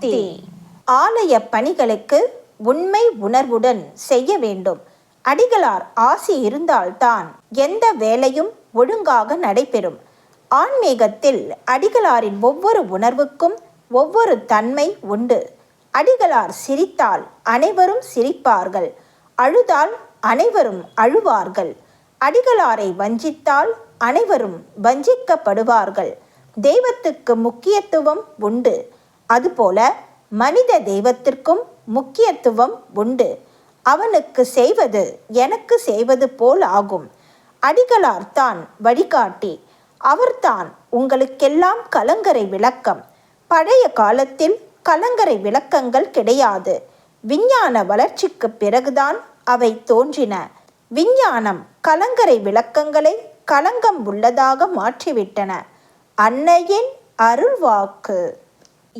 பக்தி ஆலய பணிகளுக்கு உண்மை உணர்வுடன் செய்ய வேண்டும். அடிகளார் ஆசி இருந்தால்தான் எந்த வேலையும் ஒழுங்காக நடைபெறும். ஆன்மீகத்தில் அடிகளாரின் ஒவ்வொரு உணர்வுக்கும் ஒவ்வொரு தன்மை உண்டு. அடிகளார் சிரித்தால் அனைவரும் சிரிப்பார்கள். அழுதால் அனைவரும் அழுவார்கள். அடிகளாரை வஞ்சித்தால் அனைவரும் வஞ்சிக்கப்படுவார்கள். தெய்வத்துக்கு முக்கியத்துவம் உண்டு. அதுபோல மனித தெய்வத்திற்கும் முக்கியத்துவம் உண்டு. அவனுக்கு செய்வது எனக்கு செய்வது போல் ஆகும். அடிகளார் தான் வழிகாட்டி. அவர்தான் உங்களுக்கெல்லாம் கலங்கரை விளக்கம். பழைய காலத்தில் கலங்கரை விளக்கங்கள் கிடையாது. விஞ்ஞான வளர்ச்சிக்கு பிறகுதான் அவை தோன்றின. விஞ்ஞானம் கலங்கரை விளக்கங்களை கலங்கம் உள்ளதாக மாற்றிவிட்டன. அன்னையின் அருள்வாக்கு.